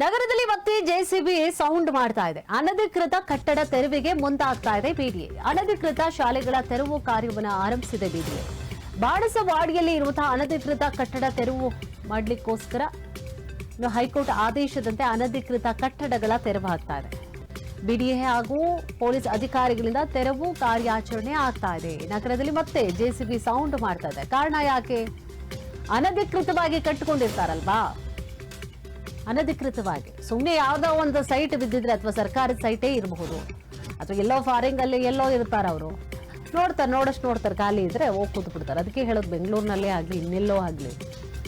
ನಗರದಲ್ಲಿ ಮತ್ತೆ JCB sound ಮಾಡ್ತಾ ಇದೆ. ಅನಧಿಕೃತ ಕಟ್ಟಡ ತೆರವಿಗೆ ಮುಂದಾಗ್ತಾ ಇದೆ ಬಿಡಿಎ ಅನಧಿಕೃತ ಶಾಲೆಗಳ ತೆರವು ಕಾರ್ಯವನ್ನು ಆರಂಭಿಸಿದೆ ಬಿಡಿಎ ಬಾಣಸವಾಡಿಯಲ್ಲಿ ಇರುವಂತಹ ಅನಧಿಕೃತ ಕಟ್ಟಡ ತೆರವು ಮಾಡಲಿಕ್ಕೋಸ್ಕರ ಹೈಕೋರ್ಟ್ ಆದೇಶದಂತೆ ಅನಧಿಕೃತ ಕಟ್ಟಡಗಳ ತೆರವಾಗ್ತಾ ಇದೆ. ಬಿಡಿಎ ಹಾಗೂ ಪೊಲೀಸ್ ಅಧಿಕಾರಿಗಳಿಂದ ತೆರವು ಕಾರ್ಯಾಚರಣೆ ಆಗ್ತಾ ಇದೆ. ನಗರದಲ್ಲಿ ಮತ್ತೆ ಜೆಸಿಬಿ ಸೌಂಡ್ ಮಾಡ್ತಾ ಇದೆ. ಕಾರಣ ಯಾಕೆ? ಅನಧಿಕೃತವಾಗಿ ಕಟ್ಟಿಕೊಂಡಿರ್ತಾರಲ್ವಾ? ಅನಧಿಕೃತವಾಗಿ. ಸುಮ್ಮನೆ ಯಾವುದೋ ಒಂದು ಸೈಟ್ ಬಿದ್ದಿದ್ರೆ ಅಥವಾ ಸರ್ಕಾರದ ಸೈಟೇ ಇರಬಹುದು. ಅಥವಾ ಎಲ್ಲೋ ಫಾರಿಂಗ್ ಅಲ್ಲಿ ಎಲ್ಲೋ ಇರ್ತಾರೆ ಅವರು. ನೋಡ್ತಾರೆ, ನೋಡಷ್ಟು ನೋಡ್ತಾರೆ, ಖಾಲಿ ಇದ್ರೆ ಹೋಗಿ ಕೂತು ಬಿಡ್ತಾರೆ ಅದಕ್ಕೆ ಹೇಳೋದು ಬೆಂಗಳೂರಿನಲ್ಲೇ ಆಗಲಿ, ಇನ್ನೆಲ್ಲೋ ಆಗಲಿ.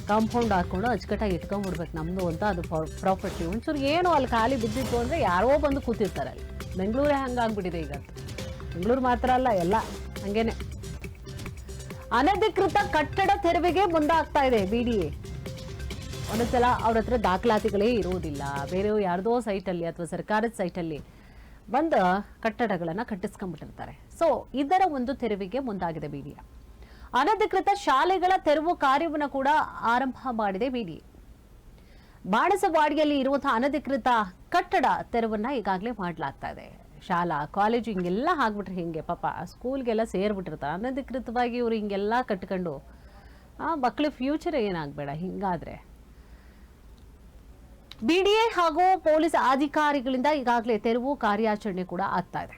ಕಾಂಪೌಂಡ್ ಹಾಕ್ಕೊಂಡು ಅಚ್ಚುಕಟ್ಟಾಗಿ ಇಟ್ಕೊಂಡ್ಬಿಡ್ಬೇಕು ನಮ್ಮದು ಅಂತ ಅದು ಪ್ರಾಪರ್ಟಿ ಒಂಚೂರು ಏನೋ ಅಲ್ಲಿ ಖಾಲಿ ಬಿದ್ದಿತ್ತು ಅಂದರೆ ಯಾರೋ ಬಂದು ಕೂತಿರ್ತಾರೆ ಅಲ್ಲಿ. ಬೆಂಗಳೂರೇ ಹಂಗಾಗ್ಬಿಟ್ಟಿದೆ ಈಗ. ಬೆಂಗಳೂರು ಮಾತ್ರ ಅಲ್ಲ, ಎಲ್ಲ ಹಂಗೇನೆ. ಅನಧಿಕೃತ ಕಟ್ಟಡ ತೆರವಿಗೆ ಮುಂದಾಗ್ತಾ ಇದೆ ಬಿಡಿಎ ಒಂದೊಂದ್ಸಲ ಅವ್ರ ಹತ್ರ ದಾಖಲಾತಿಗಳೇ ಇರುವುದಿಲ್ಲ. ಬೇರೆ ಯಾರ್ದೋ ಸೈಟಲ್ಲಿ ಅಥವಾ ಸರ್ಕಾರದ ಸೈಟಲ್ಲಿ ಬಂದ ಕಟ್ಟಡಗಳನ್ನು ಕಟ್ಟಿಸ್ಕೊಂಡ್ಬಿಟ್ಟಿರ್ತಾರೆ. ಸೊ ಇದರ ಒಂದು ತೆರವಿಗೆ ಮುಂದಾಗಿದೆ ಬಿಡಿಎ ಅನಧಿಕೃತ ಶಾಲೆಗಳ ತೆರವು ಕಾರ್ಯವನ್ನು ಕೂಡ ಆರಂಭ ಮಾಡಿದೆ ಬಿಡಿಎ ಬಾಣಸವಾಡಿಯಲ್ಲಿ ಇರುವಂತಹ ಅನಧಿಕೃತ ಕಟ್ಟಡ ತೆರವನ್ನ ಈಗಾಗಲೇ ಮಾಡಲಾಗ್ತಾ ಇದೆ. ಶಾಲಾ ಕಾಲೇಜು ಹಿಂಗೆಲ್ಲ ಆಗ್ಬಿಟ್ರೆ ಹಿಂಗೆ? ಪಾಪ ಸ್ಕೂಲ್ಗೆಲ್ಲ ಸೇರ್ಬಿಟ್ಟಿರ್ತಾರೆ ಅನಧಿಕೃತವಾಗಿ ಇವರು ಹಿಂಗೆಲ್ಲ ಕಟ್ಕೊಂಡು, ಆ ಮಕ್ಕಳ ಫ್ಯೂಚರ್ ಏನಾಗಬೇಡ, ಹಿಂಗಾದ್ರೆ. ಬಿಡಿಎ ಹಾಗೂ ಪೊಲೀಸ್ ಅಧಿಕಾರಿಗಳಿಂದ ಈಗಾಗಲೇ ತೆರವು ಕಾರ್ಯಾಚರಣೆ ಕೂಡ ಆಗ್ತಾ ಇದೆ.